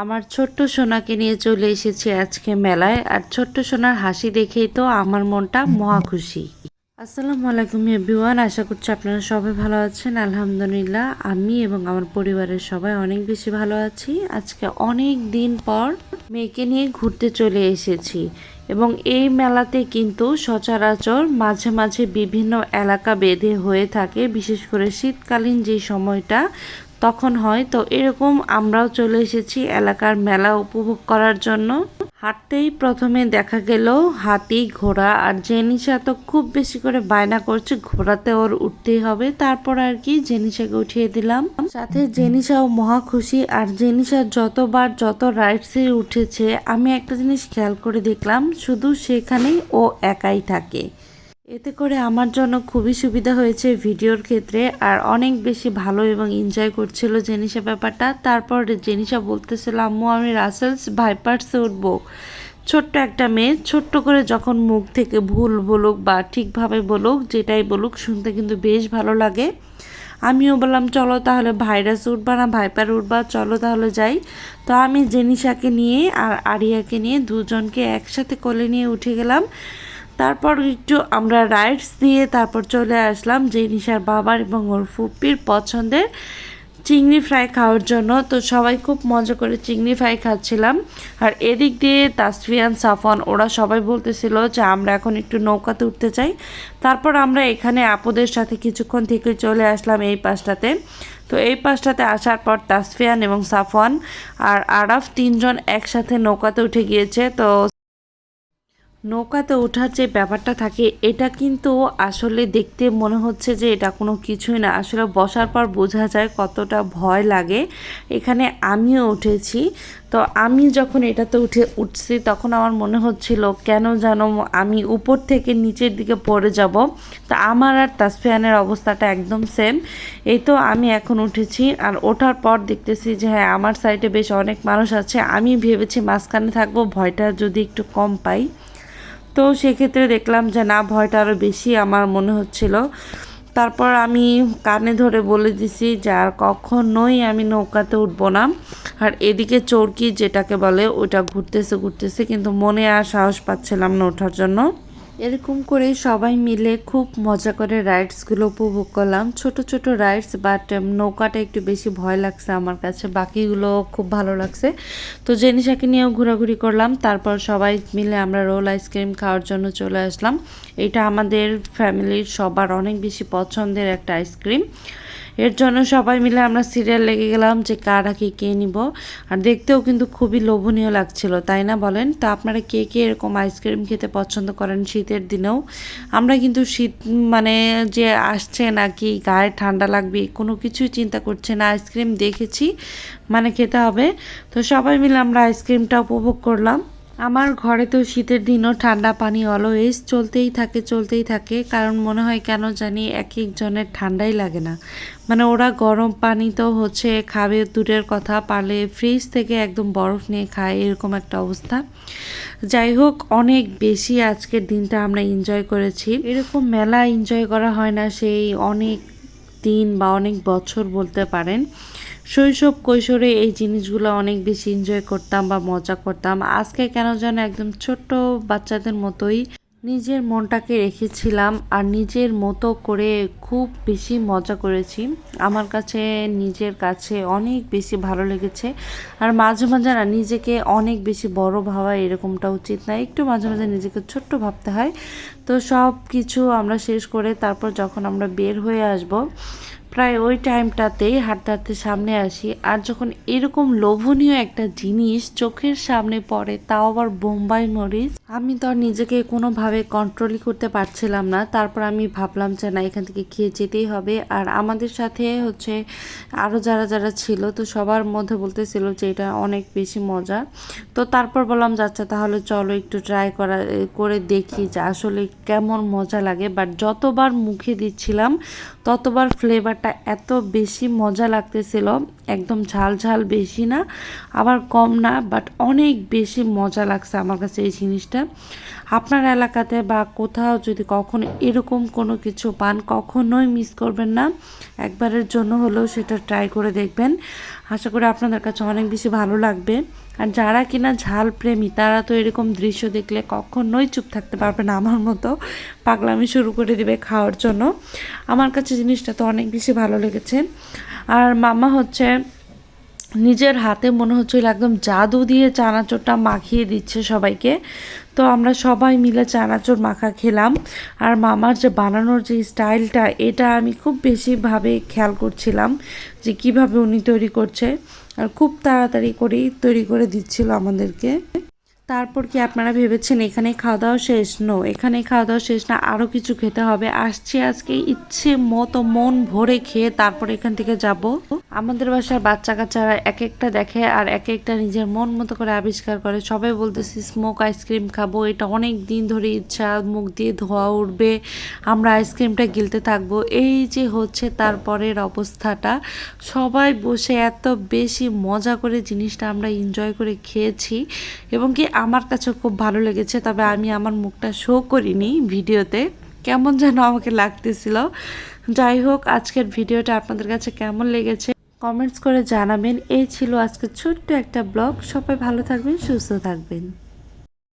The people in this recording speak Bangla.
আমার ছোট্ট সোনাকে নিয়ে চলে এসেছি আজকে মেলায়, আর ছোট্ট সোনার হাসি দেখেই তো আমার মনটা মহা খুশি। আসসালামু আলাইকুম এভরিওয়ান, আশা করছি আপনারা সবাই ভালো আছেন। আলহামদুলিল্লাহ, আমি এবং আমার পরিবারের সবাই অনেক বেশি ভালো আছি। আজকে অনেক দিন পর মেয়েকে নিয়ে ঘুরতে চলে এসেছি এবং এই মেলাতে কিন্তু সচরাচর মাঝে মাঝে বিভিন্ন এলাকা বেঁধে হয়ে থাকে, বিশেষ করে শীতকালীন যে সময়টা তখন হয় তো এরকম আমরাও চলে এসেছি এলাকার মেলা উপভোগ করার জন্য। হাঁটতেই প্রথমে দেখা গেল হাতি, ঘোড়া আর জেনিসা তো খুব বেশি করে বায়না করছে, ঘোড়াতে ওর উঠতেই হবে। তারপর আর কি জেনিসাকে উঠিয়ে দিলাম। সাথে জেনিসাও মহা খুশি আর জেনিসা যতবার যত রাইডসে উঠেছে, আমি একটা জিনিস খেয়াল করে দেখলাম, শুধু সেখানেই ও একাই থাকে। এতে করে আমার জন্য খুবই সুবিধা হয়েছে ভিডিওর ক্ষেত্রে, আর অনেক বেশি ভালো এবং এনজয় করছিল জেনিসা ব্যাপারটা। তারপর জেনিসা বলতেছিল, আম্মু, আমি রাসেলস ভাইপার্সে উঠবো। ছোট্ট একটা মেয়ে, ছোট্ট করে যখন মুখ থেকে ভুল বলুক বা ঠিকভাবে বলুক, যেটাই বলুক, শুনতে কিন্তু বেশ ভালো লাগে। আমিও বললাম, চলো তাহলে ভাইরাস উঠবা না, ভাইপার উঠবা, চলো তাহলে যাই। তো আমি জেনিসাকে নিয়ে আর আরিয়াকে নিয়ে দুজনকে একসাথে কোলে নিয়ে উঠে গেলাম। তারপর একটু আমরা রাইডস দিয়ে তারপর চলে আসলাম যে নিশার বাবার এবং ওর ফুপির পছন্দের চিংড়ি ফ্রাই খাওয়ার জন্য। তো সবাই খুব মজা করে চিংড়ি ফ্রাই খাচ্ছিলাম। আর এদিক দিয়ে তাসফিয়ান সাফন ওরা সবাই বলতেছিল যে আমরা এখন একটু নৌকাতে উঠতে চাই। তারপর আমরা এখানে আপুদের সাথে কিছুক্ষণ থেকে চলে আসলাম এই পাশটাতে। তো এই পাশটাতে আসার পর তাসফিয়ান এবং সাফওয়ান আর আরাফ তিনজন একসাথে নৌকাতে উঠে গিয়েছে। তো নৌকাতে ওঠার যে ব্যাপারটা থাকে, এটা কিন্তু আসলে দেখতে মনে হচ্ছে যে এটা কোনো কিছুই না। আসলে বসার পর বোঝা যায় কতটা ভয় লাগে। এখানে আমিও উঠেছি। তো আমি যখন এটাতে উঠে উঠছি, তখন আমার মনে হচ্ছিল কেন যেন আমি উপর থেকে নিচের দিকে পড়ে যাব। তো আমার আর তাসফিয়ানের অবস্থাটা একদম সেম এই তো আমি এখন উঠেছি আর ওঠার পর দেখতেছি যে হ্যাঁ আমার সাইডে বেশ অনেক মানুষ আছে। আমি ভেবেছি মাঝখানে থাকব, ভয়টা যদি একটু কম পাই। তো সেক্ষেত্রে দেখলাম যে না, ভয়টা আরও বেশি আমার মনে হচ্ছিল। তারপর আমি কানে ধরে বলে দিছি যে আর কখনোই আমি নৌকাতে উঠবো না। আর এদিকে চরকি যেটাকে বলে, ওটা ঘুরতেছে ঘুরতেছে, কিন্তু মনে আর সাহস পাচ্ছিলাম না ওঠার জন্য। এরকম করে সবাই মিলে খুব মজা করে রাইডসগুলো উপভোগ করলাম। ছোট ছোট রাইডস বাট নৌকাটা একটু বেশি ভয় লাগছে আমার কাছে। বাকিগুলো খুব ভালো লাগছে। তো জেনিসাকে নিয়েও ঘোরাঘুরি করলাম। তারপর সবাই মিলে আমরা রোল আইসক্রিম খাওয়ার জন্য চলে আসলাম। এটা আমাদের ফ্যামিলির সবার অনেক বেশি পছন্দের একটা আইসক্রিম। এর জন্য সবাই মিলে আমরা সিরিয়াল লেগে গেলাম যে কার আগে কে নিব। আর দেখতেও কিন্তু খুবই লোভনীয় লাগছিল, তাই না বলেন? তো আপনারা কে কে এরকম আইসক্রিম খেতে পছন্দ করেন শীতের দিনেও? আমরা কিন্তু শীত মানে যে আসছে নাকি, গায়ে ঠান্ডা লাগবে, কোনো কিছুই চিন্তা করছে না আইসক্রিম দেখেছি মানে খেতে হবে। তো সবাই মিলে আমরা আইসক্রিমটা উপভোগ করলাম। আমার ঘরে তো শীতের দিনও ঠান্ডা পানি অলওয়েজ চলতেই থাকে চলতেই থাকে। কারণ মনে হয় কেন জানি এক একজনের ঠান্ডাই লাগে না। মানে ওরা গরম পানি তো হচ্ছে খাবে দূরের কথা, পারলে ফ্রিজ থেকে একদম বরফ নিয়ে খায়, এরকম একটা অবস্থা। যাই হোক, অনেক বেশি আজকের দিনটা আমরা এনজয় করেছি। এরকম মেলা এনজয় করা হয় না, সেই অনেক দিন বা অনেক বছর বলতে পারেন। শৈশব কৈশোরে এই জিনিসগুলো অনেক বেশি এনজয় করতাম বা মজা করতাম। আজকে কেন যেন একদম ছোট্ট বাচ্চাদের মতোই নিজের মনটাকে রেখেছিলাম আর নিজের মতো করে খুব বেশি মজা করেছি। আমার কাছে, নিজের কাছে অনেক বেশি ভালো লেগেছে। আর মাঝে মাঝে না, নিজেকে অনেক বেশি বড় ভাবা এরকমটা উচিত না। একটু মাঝে মাঝে নিজেকে ছোট্ট ভাবতে হয়। তো সব কিছু আমরা শেষ করে তারপর যখন আমরা বের হয়ে আসব প্রায় ওই টাইমটাতেই হাঁটতে হাঁটতে সামনে আসি আর যখন এরকম লোভনীয় একটা জিনিস চোখের সামনে পড়ে, তাও আবার বোম্বাই মরিচ। আমি তো নিজেকে কোনোভাবে কন্ট্রোলই করতে পারছিলাম না। তারপর আমি ভাবলাম যে, না, এখান থেকে খেয়ে যেতেই হবে। আর আমাদের সাথে হচ্ছে আরও যারা যারা ছিল, তো সবার মধ্যে বলতেছিল যে, এটা অনেক বেশি মজা। তো তারপর বললাম যাচ্ছে তাহলে চলো একটু ট্রাই করা, করে দেখি যে, আসলে কেমন মজা লাগে। বাট যতবার মুখে দিচ্ছিলাম, ততবার ফ্লেভারটা এত বেশি মজা লাগতেছিল। একদম ঝাল ঝাল বেশি না, আবার কম না বাট অনেক বেশি মজা লাগছে আমার কাছে এই জিনিসটা। আপনার এলাকাতে বা কোথাও যদি কখনো এরকম কোনো কিছু পান, কখনোই মিস করবেন না। একবারের জন্য হলেও সেটা ট্রাই করে দেখবেন। আশা করি আপনাদের কাছে অনেক বেশি ভালো লাগবে। আর যারা কিনা ঝাল প্রেমী, তারা তো এরকম দৃশ্য দেখলে কখনোই চুপ থাকতে পারবে না আমার মতো। পাগলামি শুরু করে দিবে খাওয়ার জন্য। আমার কাছে জিনিসটা তো অনেক বেশি ভালো লেগেছে। আর মামা হচ্ছে নিজের হাতে মনে হচ্ছিল একদম জাদু দিয়ে চানাচুরটা মাখিয়ে দিচ্ছে সবাইকে। তো আমরা সবাই মিলে চানাচুর মাখা খেলাম। আর মামার যে বানানোর যে স্টাইলটা, এটা আমি খুব বেশিভাবে খেয়াল করছিলাম যে কীভাবে উনি তৈরি করছে। আর খুব তাড়াতাড়ি করেই তৈরি করে দিচ্ছিল আমাদেরকে। তারপর কি আপনারা ভেবেছেন এখানে খাওয়া দাওয়া শেষ? নো এখানে খাওয়া দাওয়া শেষ না। আরও কিছু খেতে হবে। আসছি আজকে ইচ্ছে মতো মন ভরে খেয়ে তারপর এখান থেকে যাব। আমাদের বাসার বাচ্চা কাচ্চারা এক একটা দেখে আর এক একটা নিজের মন মতো করে আবিষ্কার করে। সবাই বলতেছি স্মোক আইসক্রিম খাব। এটা অনেক দিন ধরে ইচ্ছা, মুখ দিয়ে ধোয়া উঠবে। আমরা আইসক্রিমটা গিলতে থাকব। এই যে হচ্ছে তারপরের অবস্থাটা। সবাই বসে এত বেশি মজা করে জিনিসটা আমরা এনজয় করে খেয়েছি। এবং কি আমার কাছে খুব ভালো লেগেছে, তবে আমি আমার মুখটা শো করিনি ভিডিওতে। কেমন যেন আমাকে লাগতেছিল। যাই হোক, আজকের ভিডিওটা আপনাদের কাছে কেমন লেগেছে কমেন্টস করে জানাবেন। এই ছিল আজকে ছোট্ট একটা ব্লগ। সবাই ভালো থাকবেন, সুস্থ থাকবেন।